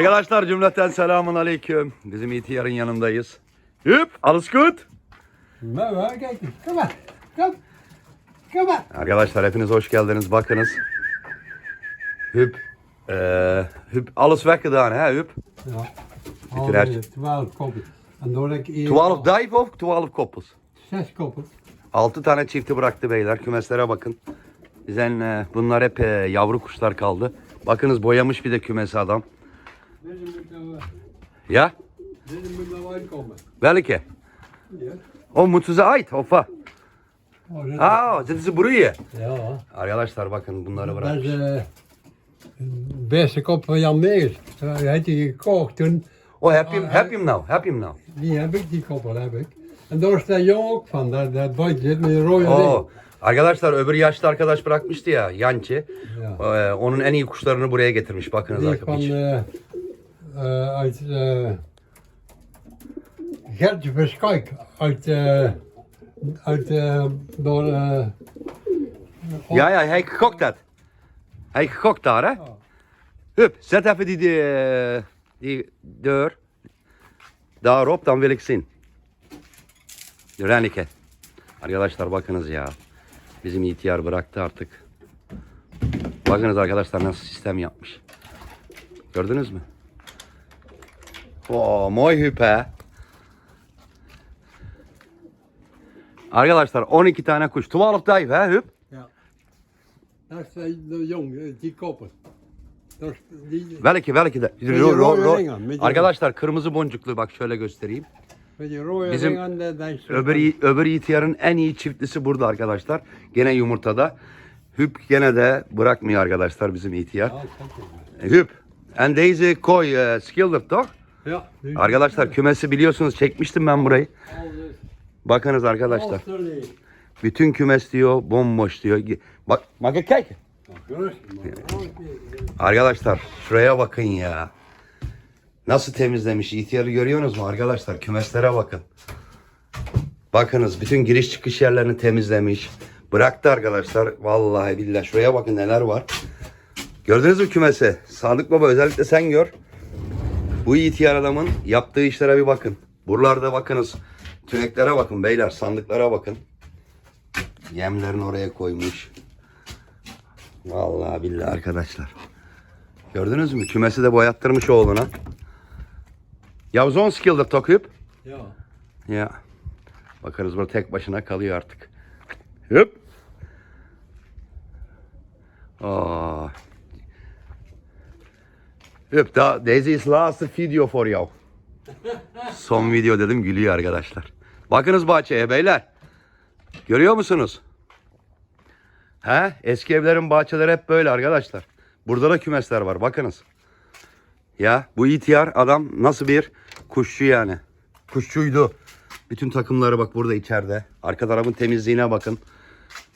Arkadaşlar cümleten selamun aleyküm. Bizim ihtiyarın yanındayız. Hüp, alles gut? Eens. Kom maar. Kom. Kom maar. Arkadaşlar hepiniz hoş geldiniz. Bakınız. Hüp. eee hüp, alles weggedaan hè Hüp? Ja. Alweer 12 koppen. En door ik eerst 12 dive of 12 koppels? 6 koppen. 6 tane çifti bıraktı beyler. Kümeslere bakın. Bizden eee, bunlar hep eee, yavru kuşlar kaldı. Bakınız boyamış bir de kümesi adam. Ya? deze moet nou uitkomen. Welke? Ja. O. Oh, dit- Aa, dit is buraya. Ja. Arkadaşlar bakın bunları Dat bırakmış. is eh, de beste kop van Jan Meers. Die had hij gekocht toen. O heb je hem, heb je hem nou? Heb je hem nou? Die heb ik, die koppel heb ik. En daar is dat jong ook van. Dat, dat bootje met een rode Oo. ring. Arkadaşlar öbür yaşlı arkadaş bırakmıştı ya Yançi. Ja. Ee, onun en iyi kuşlarını buraya getirmiş. Bakınız Die is van arkadaşlar. eh, uit eh Gertje Verschuik. Uit, uit eh door eh Ja ja, hij gekocht dat. Hij gekocht daar hè. Hup, zet even die, die, die deur daarop, dan wil ik zien. De Rennike. Arkadaşlar bakınız ya. Bizim ihtiyar bıraktı artık. Bakınız arkadaşlar nasıl sistem yapmış. Gördünüz mü? Oo, mooi hüp he. Arkadaşlar 12 tane kuş. 12 dive he hüp. ja. Dat is de, de jong, eh, die koppen. Die, Welke welke de? Ro- ro- ro- die- Arkadaşlar kırmızı boncuklu bak şöyle göstereyim. met die rode Bizim ring aan de, dat is Öbür, yi- öbür ihtiyarın en iyi çiftlisi burada arkadaşlar. Gene yumurtada. Hüp gene de bırakmıyor arkadaşlar bizim ihtiyar. Kijk eens. Hüp. En deze koy e, skilder toch? Arkadaşlar kümesi biliyorsunuz çekmiştim ben burayı. Bakınız arkadaşlar. Bütün kümes diyor bomboş diyor. Bak, bak. Arkadaşlar şuraya bakın ya. Nasıl temizlemiş ihtiyarı görüyorsunuz mu arkadaşlar? Kümeslere bakın. Bakınız bütün giriş çıkış yerlerini temizlemiş. Bıraktı arkadaşlar. Vallahi billahi şuraya bakın neler var. Gördünüz mü kümesi? Sadık Baba özellikle sen gör. Bu ihtiyar adamın yaptığı işlere bir bakın. Buralarda bakınız. Tüneklere bakın beyler. Sandıklara bakın. Yemlerini oraya koymuş. Vallahi billahi arkadaşlar. Gördünüz mü? Kümesi de boyattırmış oğluna. Ya zon skill'da takıp. Ja. Ya. Bakarız burada tek başına kalıyor artık. Hüp. Aa. Hüp da deze is last video for you. Son video dedim gülüyor arkadaşlar. Bakınız bahçeye beyler. Görüyor musunuz? He? Eski evlerin bahçeleri hep böyle arkadaşlar. Burada da kümesler var bakınız. Ya bu ihtiyar adam nasıl bir kuşçu yani. Kuşçuydu. Bütün takımları bak burada içeride. Arka tarafın temizliğine bakın.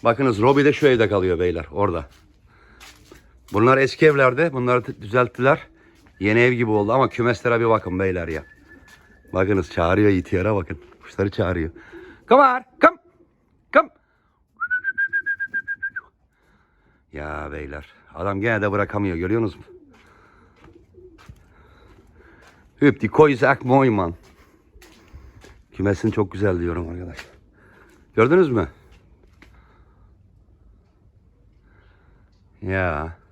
Bakınız Robbie de şu evde kalıyor beyler orada. Bunlar eski evlerde. Bunları düzelttiler. Yeni ev gibi oldu ama kümeslere bir bakın beyler ya. Bakınız çağırıyor ihtiyara bakın. Kuşları çağırıyor. On, come. Come. Ya beyler. Adam gene de bırakamıyor görüyorsunuz mu? Hüp die kooi is echt mooi man. Kümesin çok güzel diyorum arkadaşlar. Gördünüz mü? Ja.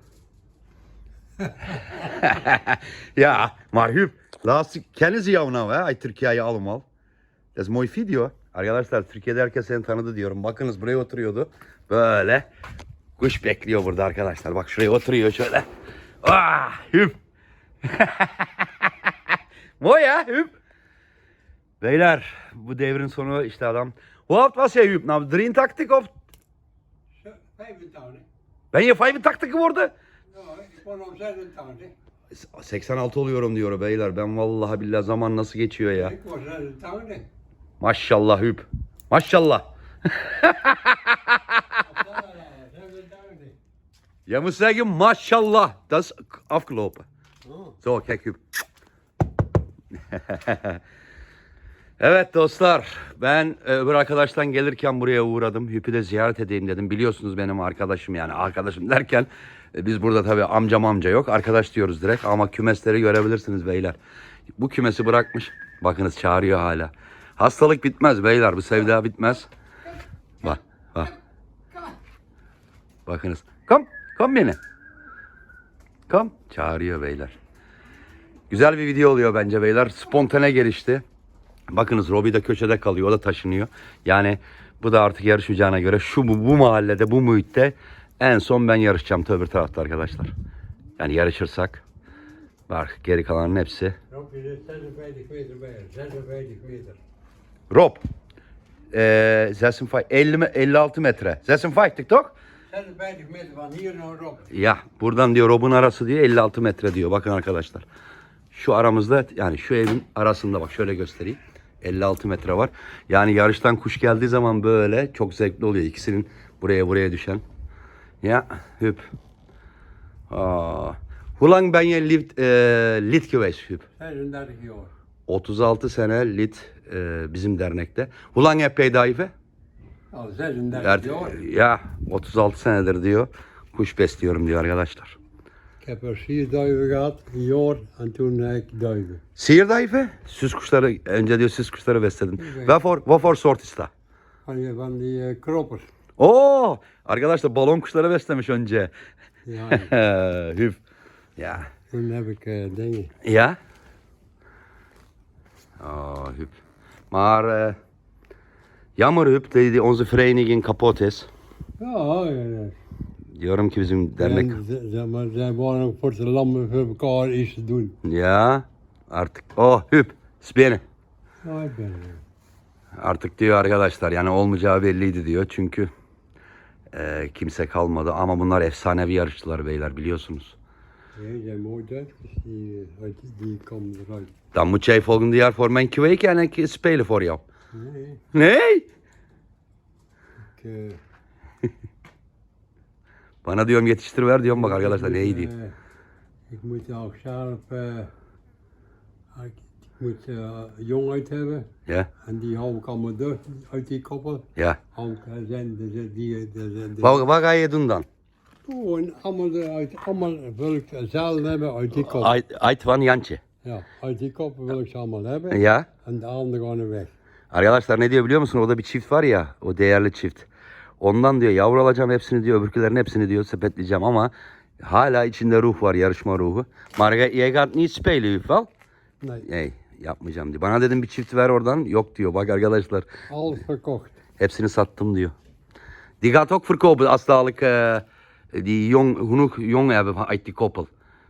Ja, maar Huub, laatst kennen ze jou nou hè, uit Türkiye'yi allemaal. Dat is mooi video. Arkadaşlar Türkiye'de herkes seni tanıdı diyorum. Bakınız buraya oturuyordu. Böyle. Kuş bekliyor burada arkadaşlar. Bak şuraya oturuyor şöyle. Ah, Huub. Mooi hè, Huub? Beyler, bu devrin sonu işte adam. Oud was jij, Huub? Nou, 83 of... Zo, 85. Ben je 85 geworden? Ja, ik word om 86. 86 oluyorum diyor beyler. Ben vallahi billahi zaman nasıl geçiyor ya. Ik word 86. Maşallah Hüb. Maşallah. Ja, 87. Je moet zeggen maşallah. Dat is afgelopen. Zo, kijk Hüb. Evet dostlar ben e, öbür arkadaştan gelirken buraya uğradım. Hüpü de ziyaret edeyim dedim. Biliyorsunuz benim arkadaşım yani arkadaşım derken biz burada tabii amcam amca yok. Arkadaş diyoruz direkt ama kümesleri görebilirsiniz beyler. Bu kümesi bırakmış. Bakınız çağırıyor hala. Hastalık bitmez beyler bu sevda bitmez. Bak bak. Bakınız. Kom kom beni. Kom. Çağırıyor beyler. Güzel bir video oluyor bence beyler. Spontane gelişti. Bakınız Robi de köşede kalıyor. O da taşınıyor. Yani bu da artık yarışacağına göre şu bu, bu mahallede bu muhitte en son ben yarışacağım öbür tarafta arkadaşlar. Yani yarışırsak bak geri kalanın hepsi. Rob, je zit 56 meter bij, 56 meter. Rob. Ee, 56, 50, mi- 56 metre. 56 TikTok? 56 meter van hier naar Rob. Ya buradan diyor Rob'un arası diyor 56 metre diyor. Bakın arkadaşlar. Şu aramızda yani şu evin arasında bak şöyle göstereyim. 56 metre var. Yani yarıştan kuş geldiği zaman böyle çok zevkli oluyor. İkisinin buraya buraya düşen. Ya hüp. Aa. Hoe lang ben je lid, e, lid geweest Hüp? 36 jaar. 36 sene lid e, bizim dernekte. Hoe lang heb jij duiven? Al 36 Er- jaar. ya 36 senedir diyor. Kuş besliyorum diyor arkadaşlar. Ik heb er vier duiven gehad, een jaar, en toen heb ik duiven. Sihirdayfe, süs kuşları, önce diyor süs kuşları besledim. Evet. Waarvoor, waarvoor soort is dat? Van die, van die eh, kroppers. Oo, arkadaşlar balon kuşları beslemiş önce. Ja, Hüp. Ya. heb ik eh, dingen. Ja? Oh, Hüp. Maar eh, jammer Hüp die onze vereniging kapot is. Ja, ja, ja. Diyorum ki bizim dernek. En ze- zeg maar, zij waren ook voor de lammen voor elkaar iets te doen. Ya artık. Oh Hüp. Spene. Ja, ik ben er. Artık diyor arkadaşlar yani olmayacağı belliydi diyor. Çünkü e, kimse kalmadı. Ama bunlar efsanevi yarışçılar beyler biliyorsunuz. Dan moet jij volgende jaar voor mijn kweken en ik spelen voor jou. Nee, Nee? Bana diyorum yetiştiriver diyorum bak arkadaşlar moet, ne iyi değil. eh, Ik moet ook zelf, moet eh, jong uit hebben. Ya En die hou ik allemaal door, uit die koppel. ya. Hou ik, de, die, de, de, de, Wat, wat ga je doen dan? Gewoon allemaal, uit, allemaal wil ik zelf hebben uit die koppel. Ait, Ait van Jantje. Ja, uit die koppel wil ik ze allemaal hebben. Ya. En de anderen gaan weg. Arkadaşlar ne diyor biliyor musun? Orada bir çift var ya. O değerli çift. Ondan diyor yavru alacağım hepsini diyor. Öbürkülerin hepsini diyor sepetleyeceğim ama hala içinde ruh var. Yarışma ruhu. Marga je gaat niet spelen Ufal. Nee, Hey, yapmayacağım diyor. Bana dedim bir çift ver oradan. Yok diyor. Bak arkadaşlar. alles verkocht. Hepsini sattım diyor. Die gaat ook verkopen als dadelijk eh, die jong, genoeg jong hebben uit die koppel.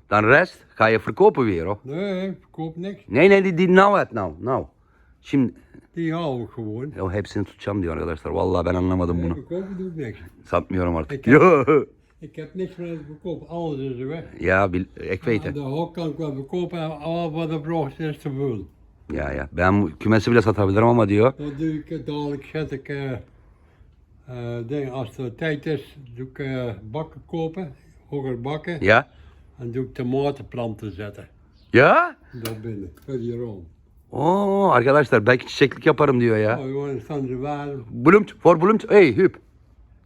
Dan rest ga je verkopen weer hoor. Nee, verkoop niks. Nee nee die, die nou hebt nou. Nou. Şimdi Die hou ik gewoon. o hepsini tutacağım diyor arkadaşlar. Vallahi ben anlamadım bunu. Satmıyorum artık. Yo. Ik heb niks meer te verkopen, alles is er weg. Bil, ik weet het. de hok kan ik wel verkopen, en al wat er braucht is te veel. Ya ya ben bu kümesi bile satabilirim ama diyor. Dan doe ik eh, dadelijk, zet ik, eh eh, ding, als het tijd is, doe ik bakken kopen, hoger bakken. Ya. En doe ik tomatenplanten zetten. Ya. Daar binnen, voor die rond. Oo arkadaşlar belki çiçeklik yaparım diyor ya. Oh, wel Bloemt, voor bloemt. Hey Huub.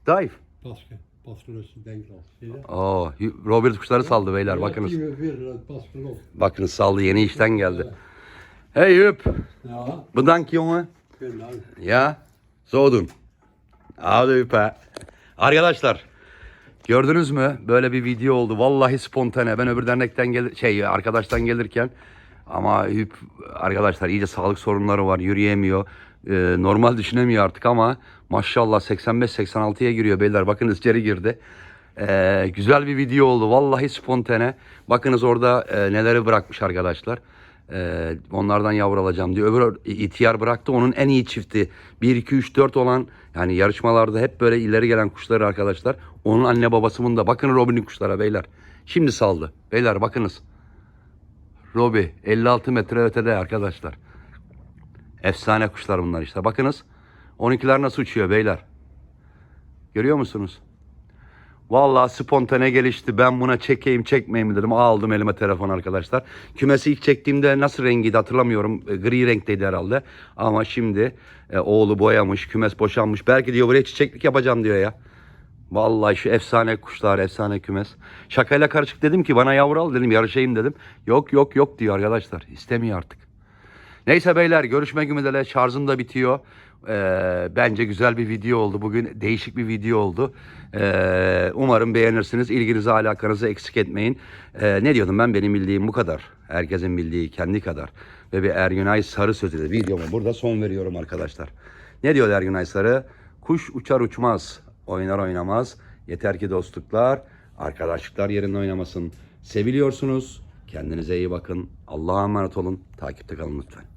Dive. pas, ge- pas gelost, denk ik al. Zie je dat? Oo, Robert kuşları saldı beyler bakınız. 44 pas gelost. Bakınız saldı yeni işten geldi. Hey Huub. Ja, Bedankt jongen. Ya. Zo doen. Hadi he. Arkadaşlar. Gördünüz mü? Böyle bir video oldu. Vallahi spontane. Ben öbür dernekten gelir şey arkadaştan gelirken ama Hüp arkadaşlar iyice sağlık sorunları var. Yürüyemiyor. Ee, normal düşünemiyor artık ama maşallah 85-86'ya giriyor beyler. Bakınız içeri girdi. Ee, güzel bir video oldu. Vallahi spontane. Bakınız orada e, neleri bırakmış arkadaşlar. Ee, onlardan yavru alacağım diyor. Öbür ihtiyar bıraktı. Onun en iyi çifti 1, 2, 3, 4 olan yani yarışmalarda hep böyle ileri gelen kuşları arkadaşlar. Onun anne babasının da. Bakın Robin'in kuşlara beyler. Şimdi saldı. Beyler bakınız. Robi 56 metre ötede arkadaşlar. Efsane kuşlar bunlar işte. Bakınız 12'ler nasıl uçuyor beyler. Görüyor musunuz? Vallahi spontane gelişti. Ben buna çekeyim çekmeyeyim dedim. Aldım elime telefon arkadaşlar. Kümesi ilk çektiğimde nasıl rengiydi hatırlamıyorum. E, Gri renkteydi herhalde. Ama şimdi e, oğlu boyamış, kümes boşanmış. Belki diyor buraya çiçeklik yapacağım diyor ya. Vallahi şu efsane kuşlar, efsane kümes. Şakayla karışık dedim ki bana yavru al dedim yarışayım dedim. Yok yok yok diyor arkadaşlar. İstemiyor artık. Neyse beyler görüşmek ümidiyle şarjım da bitiyor. Ee, bence güzel bir video oldu. Bugün değişik bir video oldu. Ee, umarım beğenirsiniz. İlginizi alakanızı eksik etmeyin. Ee, ne diyordum ben? Benim bildiğim bu kadar. Herkesin bildiği kendi kadar. Ve bir Ergünay Sarı sözü de videoma burada son veriyorum arkadaşlar. Ne diyor Ergünay Sarı? Kuş uçar uçmaz, oynar oynamaz. Yeter ki dostluklar, arkadaşlıklar yerinde oynamasın. Seviliyorsunuz. Kendinize iyi bakın. Allah'a emanet olun. Takipte kalın lütfen.